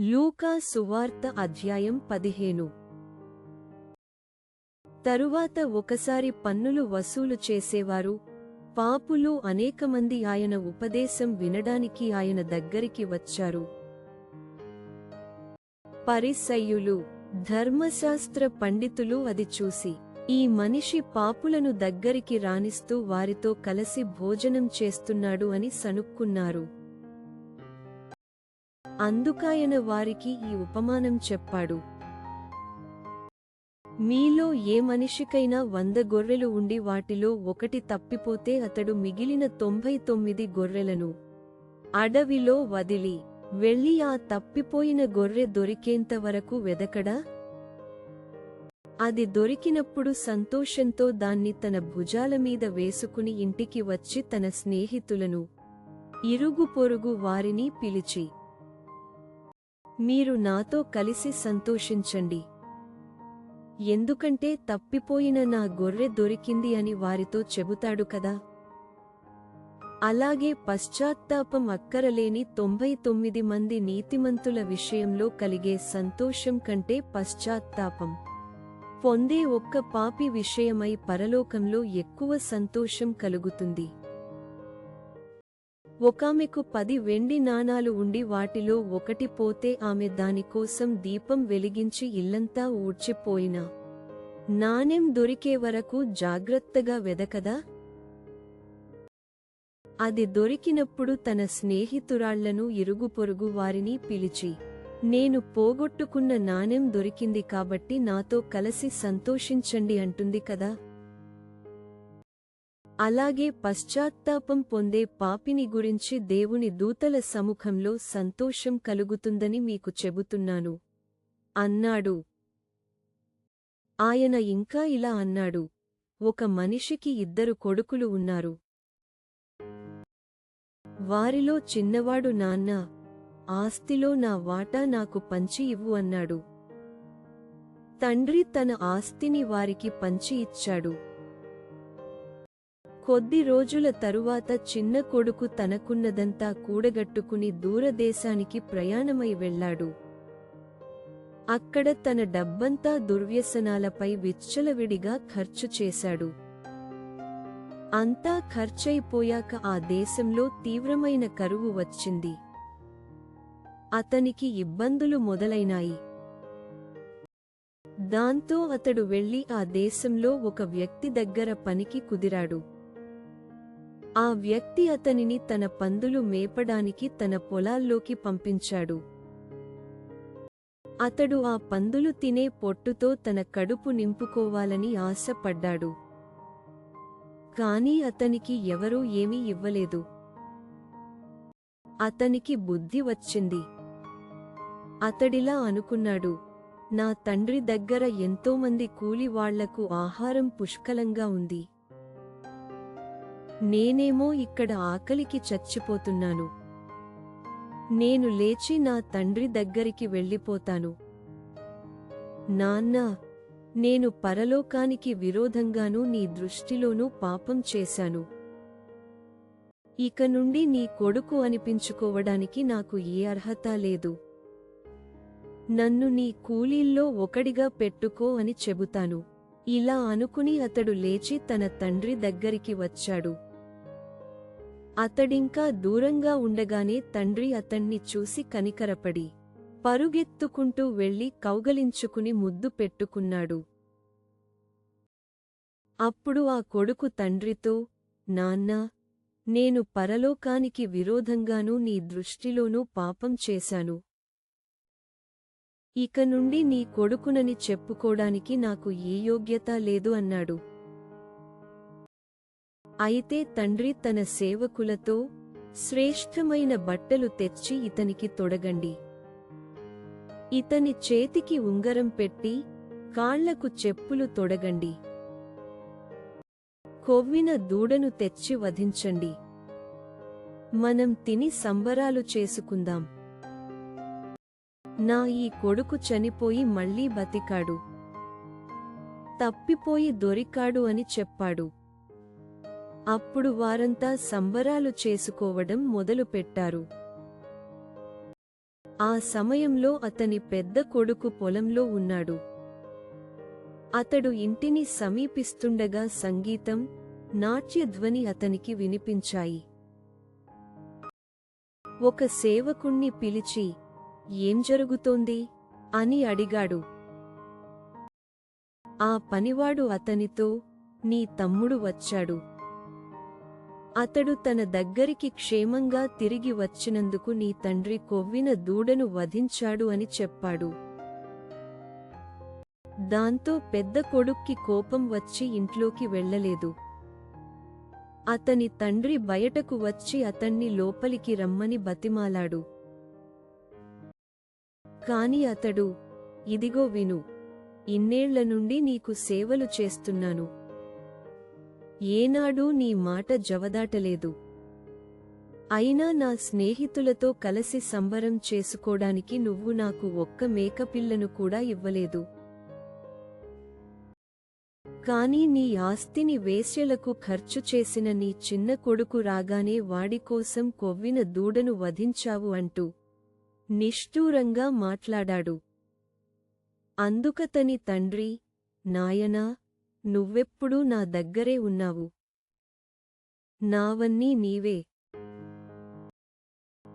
లూకా సువార్త అధ్యాయం పదిహేను. తరువాత ఒకసారి పన్నులు వసూలు చేసేవారు పాపులు అనేకమంది ఆయన ఉపదేశం వినడానికి ఆయన దగ్గరికి వచ్చారు. పరిసయ్యులు ధర్మశాస్త్ర పండితులు అది చూసి ఈ మనిషి పాపులను దగ్గరికి రానిస్తూ వారితో కలిసి భోజనం చేస్తున్నాడు అని సనుక్కున్నారు అందుకాయన వారికి ఈ ఉపమానం చెప్పాడు. మీలో ఏ మనిషికైనా వంద గొర్రెలు ఉండి వాటిలో ఒకటి తప్పిపోతే అతడు మిగిలిన తొంభై తొమ్మిది గొర్రెలను. అడవిలో వదిలి వెళ్ళి ఆ తప్పిపోయిన గొర్రె దొరికేంత వరకు వెదకడా? అది దొరికినప్పుడు సంతోషంతో దాన్ని తన భుజాల మీద వేసుకుని ఇంటికి వచ్చి తన స్నేహితులను ఇరుగు పొరుగు వారిని పిలిచి మీరు నాతో కలిసి సంతోషించండి. ఎందుకంటే తప్పిపోయిన నా గొర్రె దొరికింది అని వారితో చెబుతాడు కదా. అలాగే పశ్చాత్తాపం అక్కరలేని తొంభై తొమ్మిది మంది నీతిమంతుల విషయంలో కలిగే సంతోషం కంటే పశ్చాత్తాపం. పొందే ఒక్క పాపి విషయమై పరలోకంలో ఎక్కువ సంతోషం కలుగుతుంది. ఒకామెకు పది వెండి నాణాలు ఉండి వాటిలో ఒకటి పోతే ఆమె దానికోసం దీపం వెలిగించి ఇల్లంతా ఊడ్చిపోయినా. నాణెం దొరికే వరకు జాగ్రత్తగా వెదకదా? అది దొరికినప్పుడు తన స్నేహితురాళ్ళను ఇరుగు పొరుగు వారిని పిలిచి నేను పోగొట్టుకున్న నాణెం దొరికింది కాబట్టి నాతో కలిసి సంతోషించండి అంటుంది కదా? అలాగే పశ్చాత్తాపం పొందే పాపిని గురించి దేవుని దూతల సముఖంలో సంతోషం కలుగుతుందని మీకు చెబుతున్నాను. అన్నాడు. ఆయన ఇంకా ఇలా అన్నాడు. ఒక మనిషికి ఇద్దరు కొడుకులు ఉన్నారు. వారిలో చిన్నవాడు నాన్న ఆస్తిలో నా వాటా నాకు పంచి ఇవ్వు అన్నాడు. తండ్రి తన ఆస్తిని వారికి పంచి ఇచ్చాడు. కొద్ది రోజుల తరువాత చిన్న కొడుకు తనకున్నదంతా కూడగట్టుకుని దూరదేశానికి ప్రయాణమై వెళ్ళాడు అక్కడ తన డబ్బంతా దుర్వ్యసనాలపై విచ్చలవిడిగా ఖర్చు చేశాడు. అంతా ఖర్చయిపోయాక ఆ దేశంలో తీవ్రమైన కరువు వచ్చింది. అతనికి ఇబ్బందులు మొదలైనాయి. దాంతో అతడు వెళ్ళి ఆ దేశంలో ఒక వ్యక్తి దగ్గర పనికి కుదిరాడు. ఆ వ్యక్తి అతనిని తన పందులు మేపడానికి తన పొలాల్లోకి పంపించాడు. అతడు ఆ పందులు తినే పొట్టుతో తన కడుపు నింపుకోవాలని ఆశపడ్డాడు. కాని అతనికి ఎవరూ ఏమీ ఇవ్వలేదు. అతనికి బుద్ధి వచ్చింది. అతడిలా అనుకున్నాడు నా తండ్రి దగ్గర ఎంతోమంది కూలివాళ్ళకు ఆహారం పుష్కలంగా ఉంది. నేనేమో ఇక్కడ ఆకలికి చచ్చిపోతున్నాను. నేను లేచి నా తండ్రి దగ్గరికి వెళ్ళిపోతాను. నాన్నా నేను పరలోకానికి విరోధంగానూ నీ దృష్టిలోనూ పాపం చేశాను. ఇక నుండి నీ కొడుకు అనిపించుకోవడానికి నాకు ఏ అర్హత లేదు. నన్ను నీ కూలీల్లో ఒకడిగా పెట్టుకో అని చెబుతాను. ఇలా అనుకుని అతడు లేచి తన తండ్రి దగ్గరికి వచ్చాడు. అతడింకా దూరంగా ఉండగానే తండ్రి అతణ్ణి చూసి కనికరపడి పరుగెత్తుకుంటూ వెళ్ళి కౌగలించుకుని ముద్దు పెట్టుకున్నాడు. అప్పుడు ఆ కొడుకు తండ్రితో నాన్నా నేను పరలోకానికి విరోధంగానూ నీ దృష్టిలోనూ పాపం చేశాను. ఇక నుండి నీ కొడుకునని చెప్పుకోడానికి నాకు ఏ యోగ్యత లేదు అన్నాడు. అయితే తండ్రి తన సేవకులతో శ్రేష్ఠమైన బట్టలు తెచ్చి ఇతనికి తొడగండి. ఇతని చేతికి ఉంగరం పెట్టి కాళ్ళకు చెప్పులు తొడగండి. కొవ్విన దూడను తెచ్చి వధించండి. మనం తిని సంబరాలు చేసుకుందాం. నా ఈ కొడుకు చనిపోయి మళ్ళీ బతికాడు. తప్పిపోయి దొరికాడు అని చెప్పాడు. అప్పుడు వారంతా సంబరాలు చేసుకోవడం మొదలుపెట్టారు. ఆ సమయంలో అతని పెద్ద కొడుకు పొలంలో ఉన్నాడు. అతడు ఇంటిని సమీపిస్తుండగా సంగీతం నాట్యధ్వని అతనికి వినిపించాయి. ఒక సేవకుణ్ణి పిలిచి ఏం జరుగుతోంది? అని అడిగాడు. ఆ పనివాడు అతనితో నీ తమ్ముడు వచ్చాడు. అతడు తన దగ్గరికి క్షేమంగా తిరిగి వచ్చినందుకు నీ తండ్రి కొవ్విన దూడను వధించాడు అని చెప్పాడు. దాంతో పెద్ద కొడుక్కి కోపం వచ్చి ఇంట్లోకి వెళ్ళలేదు. అతని తండ్రి బయటకు వచ్చి అతన్ని లోపలికి రమ్మని బతిమాలాడు. కాని అతడు ఇదిగో విను ఇన్నేళ్ళ నుండి నీకు సేవలు చేస్తున్నాను. ఏనాడూ నీ మాట జవదాటలేదు. అయినా నా స్నేహితులతో కలసి సంబరం చేసుకోడానికి నువ్వు నాకు ఒక్క మేకపిల్లను కూడా ఇవ్వలేదు. కాని నీ ఆస్తిని వేశ్యలకు ఖర్చు చేసిన నీ చిన్న కొడుకు రాగానే వాడికోసం కొవ్విన దూడను వధించావు అంటూ నిష్ఠూరంగా మాట్లాడాడు. అందుకతని తండ్రి నాయనా నువ్వెప్పుడూ నా దగ్గరే ఉన్నావు. నావన్నీ నీవే.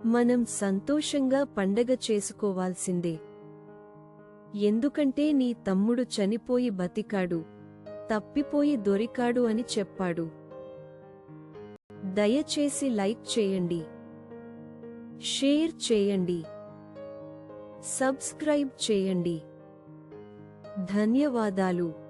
మనం సంతోషంగా పండగ చేసుకోవాల్సిందే. ఎందుకంటే నీ తమ్ముడు చనిపోయి బతికాడు తప్పిపోయి దొరికాడు అని చెప్పాడు. దయచేసి లైక్ చేయండి. షేర్ చేయండి. సబ్స్క్రైబ్ చేయండి. ధన్యవాదాలు.